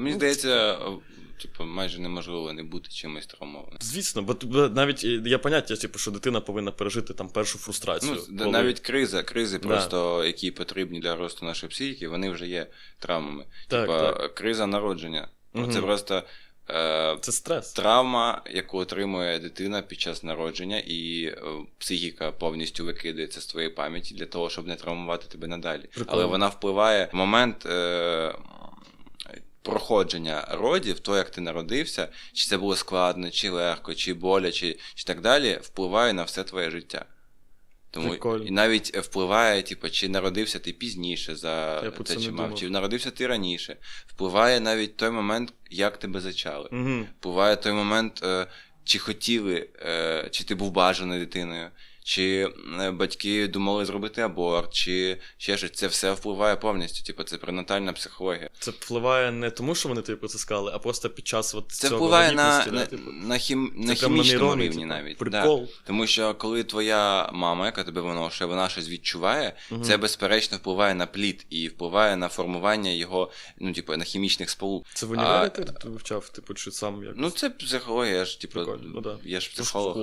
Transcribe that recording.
Мені здається, типу, майже неможливо не бути чимось травмованим. Звісно, бо навіть е, є поняття, типу, що дитина повинна пережити там першу фрустрацію. Ну, коли- навіть криза, кризи Да. просто, які потрібні для росту нашої психіки, вони вже є травмами. Так, Типа, так. криза народження. Ну, Це просто е, Це стрес. травма, яку отримує дитина під час народження, і е, психіка повністю викидається з твоєї пам'яті для того, щоб не травмувати тебе надалі. Прикольно. Але вона впливає в момент. Проходження родів, то як ти народився, чи це було складно, чи легко, чи боляче, чи так далі, впливає на все твоє життя. Тому Прикольно. і навіть впливає, типу, чи народився ти пізніше за Я те, чи мав, думав. чи народився ти раніше. Впливає навіть той момент, як тебе зачали. Угу. Буває той момент, е, чи хотіли, е, чи ти був бажаною дитиною, чи е, батьки думали зробити аборт, чи ще щось. Це все впливає повністю. Типу, це пренатальна психологія. Це впливає не тому, що вони тобі про це сказали, а просто під час от Це цього впливає на, вагітності, на, да, типу. на, хім, на хімічному нейрони, рівні типу. навіть. Да. Тому що коли твоя мама, яка тебе виношує, вона щось відчуває, Мгм. це безперечно впливає на плід і впливає на формування його, ну, типу, на хімічних сполук. Це в універі ти вивчав, типу, чи сам як? Ну, це психологія, я ж, типу, Прикольно, ну да. я ж психолог.